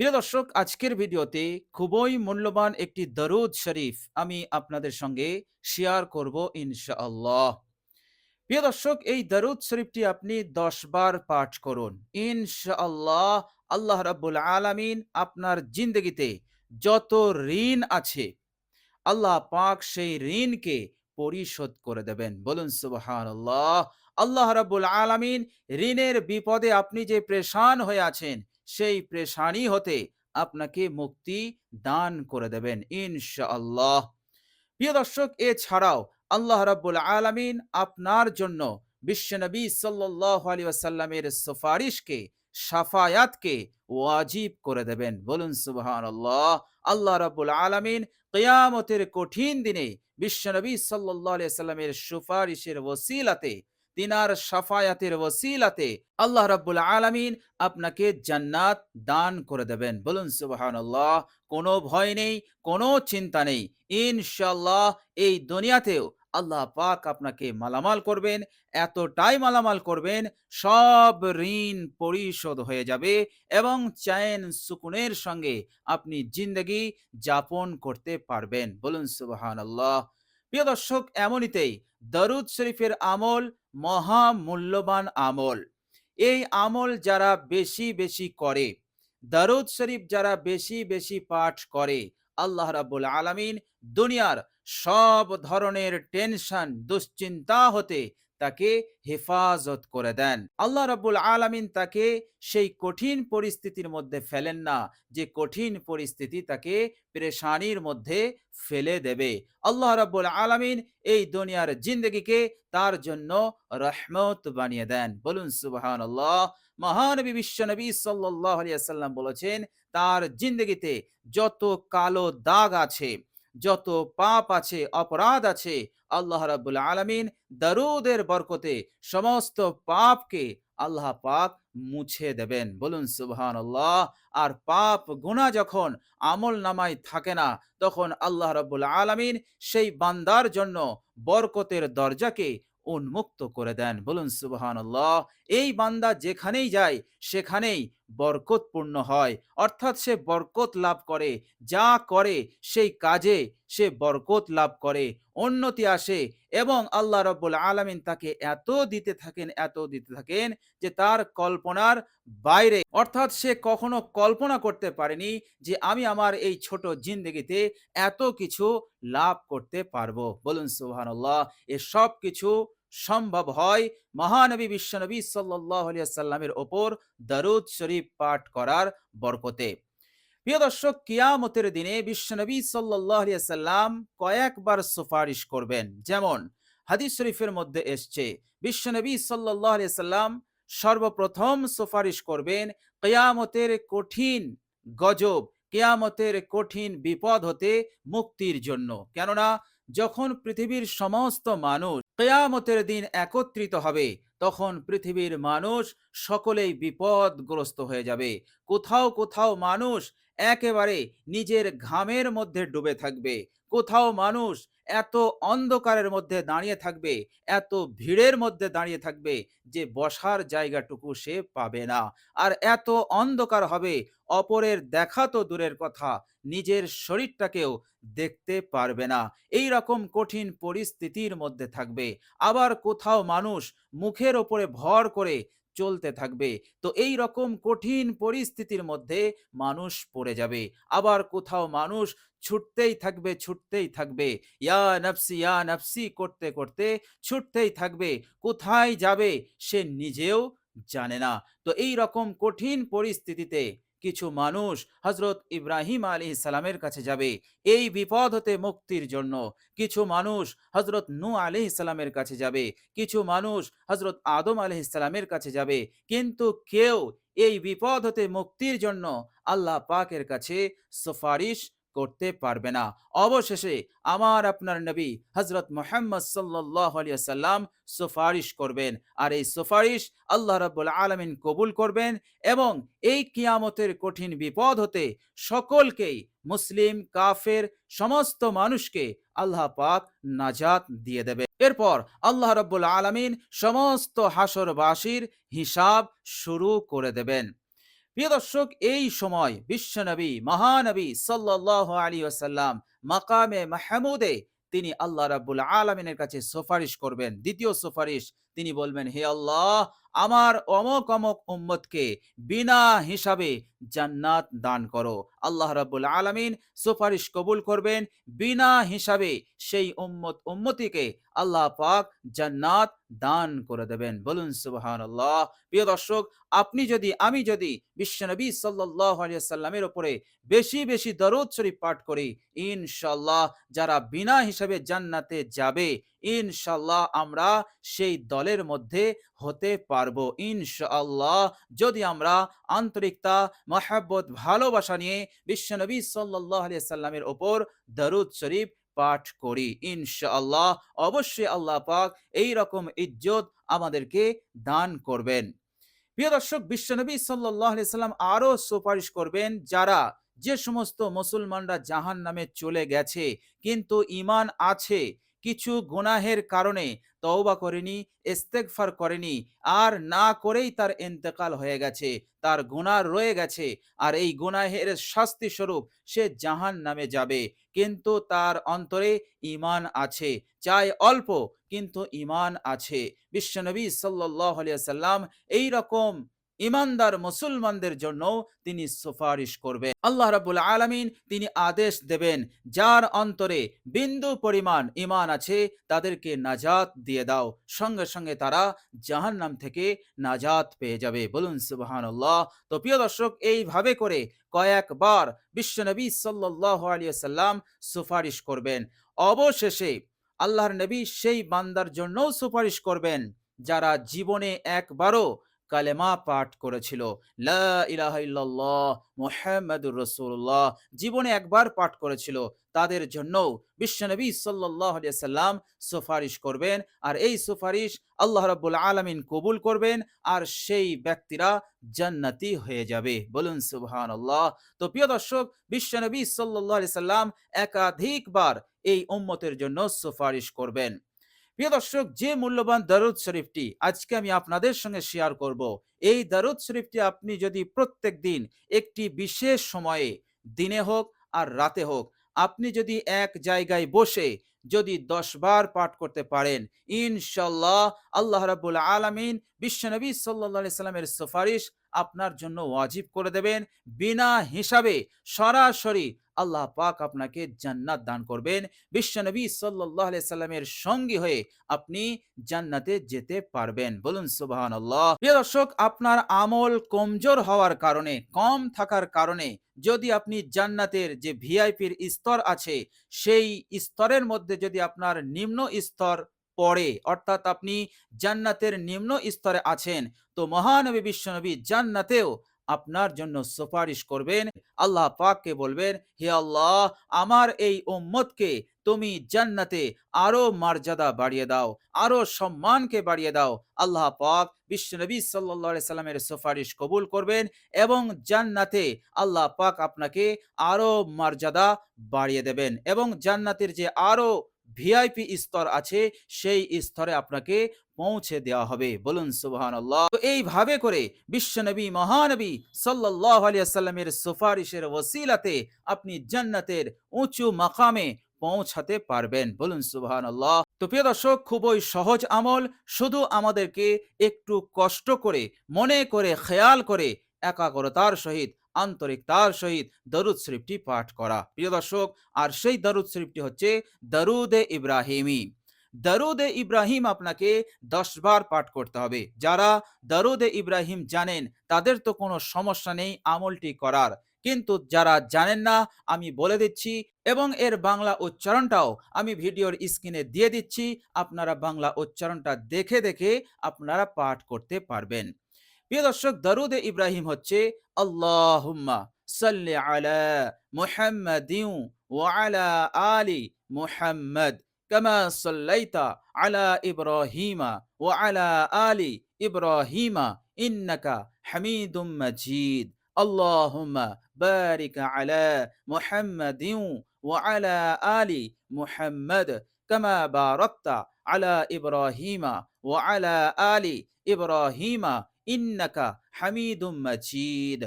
প্রিয় দর্শক, আজকের ভিডিওতে খুবই মূল্যবান একটি দরুদ শরীফ আমি আপনাদের সঙ্গে শেয়ার করব ইনশাআল্লাহ। প্রিয় দর্শক, এই দরুদ শরীফটি আপনি দশ বার পাঠ করুন। ইনশাআল্লাহ আল্লাহ রাব্বুল আলামিন আপনার জিন্দগিতে যত ঋণ আছে, আল্লাহ পাক সেই ঋণকে পরিশোধ করে দেবেন। বলুন সুবহানাল্লাহ। আল্লাহ রাব্বুল আলামিন ঋণের বিপদে আপনি যে প্রেশান হয়ে আছেন সেই প্রেশানি হতে আপনাকে মুক্তি দান করে দেবেন, ইনশাআল্লাহ। প্রিয় দর্শক, এছাড়াও আল্লাহ রাব্বুল আলামিন আপনার জন্য বিশ্বনবী সাল্লাল্লাহু আলাইহি ওয়াসাল্লামের সুপারিশকে, সাফায়াতকে ওয়াজিব করে দেবেন। বলুন, সুবহানাল্লাহ। আল্লাহ রাব্বুল আলামিন কিয়ামতের কঠিন দিনে বিশ্বনবী সাল্লাল্লাহু আলাইহি সাল্লামের সুপারিশের ওসিলাতে তিনার সাফায়াতের ওসিলাতে আল্লাহ রাব্বুল আলামিন আপনাকে জান্নাত দান করে দেবেন। বলুন, সুবহানাল্লাহ, কোনো ভয় নেই, কোনো চিন্তা নেই। ইনশাআল্লাহ, এই দুনিয়াতেও আল্লাহ পাক আপনাকে মালামাল করবেন, এতটাই মালামাল করবেন, সব ঋণ পরিশোধ হয়ে যাবে এবং চ্যান সুকুনের সঙ্গে আপনি জিন্দগি যাপন করতে পারবেন। বলুন, সুবহানাল্লাহ। প্রিয় দর্শক এমনিতেই দরুদ শরীফের আমল মহা মূল্যবান আমল। এই আমল যারা বেশি বেশি করে, দারুদ শরীফ যারা বেশি বেশি পাঠ করে, আল্লাহ রাবুল আলামিন দুনিয়ার সব ধরনের টেনশন, দুশ্চিন্তা হতে তাকে হেফাজত করে দেন। আল্লাহ রাব্বুল আলামিন তাকে সেই কঠিন পরিস্থিতির মধ্যে ফেলেন না, যে কঠিন পরিস্থিতি তাকে পেরেশানির মধ্যে ফেলে দেবে। আল্লাহ রাব্বুল আলামিন এই দুনিয়ার জিন্দগিকে তার জন্য রহমত বানিয়ে দেন। বলুন, সুবহানাল্লাহ। মহানবী বিশ্বনবী সাল্লাল্লাহু আলাইহি সাল্লাম বলেছেন, তার জিন্দগিতে যত কালো দাগ আছে যত পাপ আছে, অপরাধ আছে, আল্লাহ রাব্বুল আলমিন দারুদের বরকতে সমস্ত পাপকে আল্লাহ পাক মুছে দেবেন। বলুন, সুবহানাল্লাহ। আর পাপ, গুনাহ যখন আমল নামায় থাকে না, তখন আল্লাহ রাব্বুল আলামিন সেই বান্দার জন্য বরকতের দরজাকে উন্মুক্ত করে দেন। বলুন, সুবহানাল্লাহ। এই বান্দা যেখানেই যায়, সেখানেই বরকতপূর্ণ হয়। অর্থাৎ সে বরকত লাভ করে, যা করে সেই কাজে সে বরকত লাভ করে, উন্নতি আসে এবং আল্লাহ রব্বুল আলামিন তাকে এত দিতে থাকেন, এত দিতে থাকেন যে তার কল্পনার বাইরে। অর্থাৎ সে কখনো কল্পনা করতে পারেনি যে আমি আমার এই ছোট জিন্দগিতে এত কিছু লাভ করতে পারব। বলুন সুবহানাল্লাহ, এ সব কিছু সম্ভব হয় মহানবী বিশ্বনবী সাল্লামের ওপর দারুদ শরীফ পাঠ করার বরকতে। প্রিয় দর্শক, কিয়ামতের দিনে বিশ্বনবী সাল্লাম কয়েকবার সুপারিশ করবেন। যেমন, হাদিস শরীফের মধ্যে এসছে, বিশ্বনবী সাল্লাম সর্বপ্রথম সুপারিশ করবেন কেয়ামতের কঠিন গজব, কেয়ামতের কঠিন বিপদ হতে মুক্তির জন্য। কেননা, যখন পৃথিবীর সমস্ত মানুষ কেয়ামতের দিন একত্রিত হবে তখন পৃথিবীর মানুষ সকলেই বিপদগ্রস্ত হয়ে যাবে। কোথাও কোথাও মানুষ একেবারে নিজের ঘামের মধ্যে ডুবে থাকবে। কোথাও মানুষ এত অন্ধকারের মধ্যে দাঁড়িয়ে থাকবে, এত ভিড়ের মধ্যে দাঁড়িয়ে থাকবে যে বসার জায়গাটুকু সে পাবে না। আর এত অন্ধকার হবে, অপরের দেখা তো দূরের কথা, নিজের শরীরটাকেও দেখতে পারবে না। এই রকম কঠিন পরিস্থিতির মধ্যে থাকবে। আবার কোথাও মানুষ মুখের ওপরে ভর করে চলতে থাকবে। তো এই রকম কঠিন পরিস্থিতির মধ্যে মানুষ পড়ে যাবে। আবার কোথাও মানুষ ছুটতেই থাকবে ছুটতেই থাকবে। ইয়া নফসি ইয়া নফসি করতে করতে ছুটতেই থাকবে। কোথায় যাবে সে নিজেও জানে না। তো এই রকম কঠিন পরিস্থিতিতে কিছু মানুষ হজরত ইব্রাহিম আলী ইসালামের কাছে যাবে। এই বিপদ হতে মুক্তির জন্য কিছু মানুষ হজরত নু আলি ইসলামের কাছে যাবে। কিছু মানুষ হজরত আদম আলি ইসলামের কাছে যাবে। কিন্তু কেউ এই বিপদ হতে মুক্তির জন্য আল্লাহ পাকের কাছে সুপারিশ করতে পারবে না। অবশেষে আমার আপনার নবী হজরত মোহাম্মদ সাল্লাহ সাল্লাম সুপারিশ করবেন। আর এই সুপারিশ আল্লাহ রাব্বুল আলমিন কবুল করবেন এবং এই কিয়ামতের কঠিন বিপদ হতে সকলকেই, মুসলিম, কাফের, সমস্ত মানুষকে আল্লাহ পাক নাজাত দিয়ে দেবে। এরপর আল্লাহ রাব্বুল আলমিন সমস্ত হাসরবাসীর হিসাব শুরু করে দেবেন। প্রিয় দর্শক, এই সময় বিশ্বনবী, মহানবী সাল্লাহ আলী আসাল্লাম মাকামে মাহমুদে তিনি আল্লাহ রাবুল আলমিনের কাছে সুপারিশ করবেন। দ্বিতীয় সুপারিশ তিনি বলবেন, হে আল্লাহ, আমার অমক অমক উম্মতকে বিনা হিসাবে জান্নাত দান করো। আল্লাহ রাব্বুল আলামিন সুপারিশ কবুল করবেন, বিনা হিসাবে সেই উম্মত উম্মতিকে আল্লাহ পাক জান্নাত দান করে দেবেন। বলুন, সুবহানাল্লাহ। প্রিয় দর্শক, আপনি যদি, আমি যদি বিশ্বনবী আলাইহি সাল্লামের উপরে বেশি বেশি দরুদ শরীফ পাঠ করি, ইনশাআল্লাহ যারা বিনা হিসাবে জান্নাতে যাবে ইনশাআল্লাহ আমরা সেই দলের মধ্যে হতে পারব। ইনশাআল্লাহ যদি আমরা আন্তরিকতা, মহাব্বত, ভালোবাসা নিয়ে বিশ্বনবী সাল্লাহ আলিয়া সাল্লামের ওপর দরুদ শরীফ পাঠ করি, ইনশাআল্লাহ অবশ্যই আল্লাহ পাক এই রকম ইজ্জত আমাদেরকে দান করবেন। প্রিয় দর্শক বিশ্বনবী সাল্লাহ সাল্লাম আরও সুপারিশ করবেন যারা যে সমস্ত মুসলমানরা জাহান নামে চলে গেছে, কিন্তু ইমান আছে কিছু গুনাহের কারণে তওবা করেনি, ইস্তেগফার করেনি, আর না করেই তার ইন্তেকাল হয়ে গেছে, তার গুনাহ রয়ে গেছে, আর এই গুনাহের শাস্তি স্বরূপ সে জাহান নামে যাবে। কিন্তু তার অন্তরে ইমান আছে চাই অল্প, কিন্তু ইমান আছে। বিশ্বনবী সাল্লাহ সাল্লাম এই রকম ইমানদার মুসলমানদের জন্য তিনি সুপারিশ করবেন আল্লাহ রাবুল আলমিন তিনি আদেশ দেবেন, যার অন্তরে বিন্দু পরিমাণ ইমান আছে, তাদেরকে নাজাত দিয়ে দাও। সঙ্গে সঙ্গে তারা জাহান্নাম থেকে নাজাত পেয়ে যাবে। বলুন সুবাহান তো প্রিয় দর্শক, এইভাবে করে কয়েকবার বিশ্বনবী সাল্লাহ আলিয়া সাল্লাম সুপারিশ করবেন। অবশেষে আল্লাহর নবী সেই বান্দার জন্যও সুপারিশ করবেন, যারা জীবনে একবারও কালেমা পাঠ করেছিল। মুহাম্মাদুর রাসূলুল্লাহ জীবনে একবার পাঠ করেছিল। তাদের জন্যও বিশ্বনবী সাল্লাল্লাহু সাল্লাম সুপারিশ করবেন আর এই সুপারিশ আল্লাহ রাব্বুল আলামিন কবুল করবেন আর সেই ব্যক্তিরা জান্নাতি হয়ে যাবে। বলুন সুবহানাল্লাহ। তো প্রিয় দর্শক বিশ্বনবী আলাইহি সাল্লাম একাধিকবার এই উম্মতের জন্য সুপারিশ করবেন। প্রিয় দর্শক, যে মূল্যবান দারুদ শরীফটি আজকে আমি আপনাদের সঙ্গে শেয়ার করব। এই দারুদ শরীফটি আপনি যদি প্রত্যেক দিন একটি বিশেষ সময়ে দিনে হোক আর রাতে হোক, আপনি যদি এক জায়গায় বসে যদি দশ বার পাঠ করতে পারেন ইনশাল্লাহ আল্লাহ রাবুল আলমিন বিশ্বনবী সাল্লা সাল্লামের সুপারিশ আপনার জন্য ওয়াজিব করে দেবেন। বিনা হিসাবে সরাসরি আল্লাহ পাক আপনাকে জান্নাত দান করবেন। বিশ্বনবী সাল্লাহ সাল্লামের সঙ্গী হয়ে আপনি জান্নাতে যেতে পারবেন। বলুন সুবাহান আল্লাহ প্রিয় দর্শক, আপনার আমল কমজোর হওয়ার কারণে, কম থাকার কারণে যদি আপনি জান্নাতের যে ভিআইপির স্তর আছে, সেই স্তরের মধ্যে যদি আপনার নিম্ন স্তর পড়ে। অর্থাৎ আপনি জান্নাতের নিম্ন স্তরে আছেন। তো মহানবী, বিশ্বনবী জান্নাতেও আপনার জন্য সুপারিশ করবেন। আল্লাহ পাককে বলবেন, হে আল্লাহ, আমার এই উম্মতকে তুমি জান্নাতে আরও মর্যাদা বাড়িয়ে দাও, আরও সম্মানকে বাড়িয়ে দাও। আল্লাহ পাক বিশ্বনবী সাল্লা সাল্লামের সুপারিশ কবুল করবেন এবং জান্নাতে আল্লাহ পাক আপনাকে আরও মর্যাদা বাড়িয়ে দেবেন এবং জান্নাতের যে আরও ভিআইপি স্তর আছে, সেই স্তরে আপনাকে পৌঁছে দেওয়া হবে। বলুন সুবহান আল্লাহ তো এইভাবে করে বিশ্বনবী, মহানবী সাল্লাহ আলিয়াল্লামের সুপারিশের ওসিলাতে আপনি জান্নাতের উঁচু মাকামে পৌঁছাতে পারবেন। বলুন সুবহান আল্লাহ তো প্রিয় দর্শক, খুবই সহজ আমল। শুধু আমাদেরকে একটু কষ্ট করে, মনে করে, খেয়াল করে, একাগ্রতার সহিত আন্তরিকতার সহিত দরুদ শরীফটি পাঠ করা। প্রিয় দর্শক, আর সেই দরুদ শরীফটি হচ্ছে দরুদে ইব্রাহিমী। দরুদে ইব্রাহিম আপনাকে দশ বার পাঠ করতে হবে। যারা দরুদে ইব্রাহিম জানেন, তাদের তো কোনো সমস্যা নেই আমলটি করার। কিন্তু যারা জানেন না, আমি বলে দিচ্ছি এবং এর বাংলা উচ্চারণটাও আমি ভিডিওর স্ক্রিনে দিয়ে দিচ্ছি। আপনারা বাংলা উচ্চারণটা দেখে দেখে আপনারা পাঠ করতে পারবেন। প্রিয় দর্শক, দরুদে ইব্রাহিম হচ্ছে আল্লাহুম্মা সাল্লি আলা মুহাম্মাদিউ ওয়া আলা আলি মুহাম্মদ কামা সাল্লাইতা আলা ইব্রাহিমা ওয়া আলা আলি ইব্রাহিমা ইন্নাকা হামিদুম মাজিদ। আল্লাহুম্মা বারিক আলা মুহাম্মাদিউ ওয়া আলা আলি মুহাম্মদ কামা বারাকতা আলা ইব্রাহিমা ওয়া আলা আলি ইব্রাহিমা ইন্নাকা হামিদুম মাজিদ।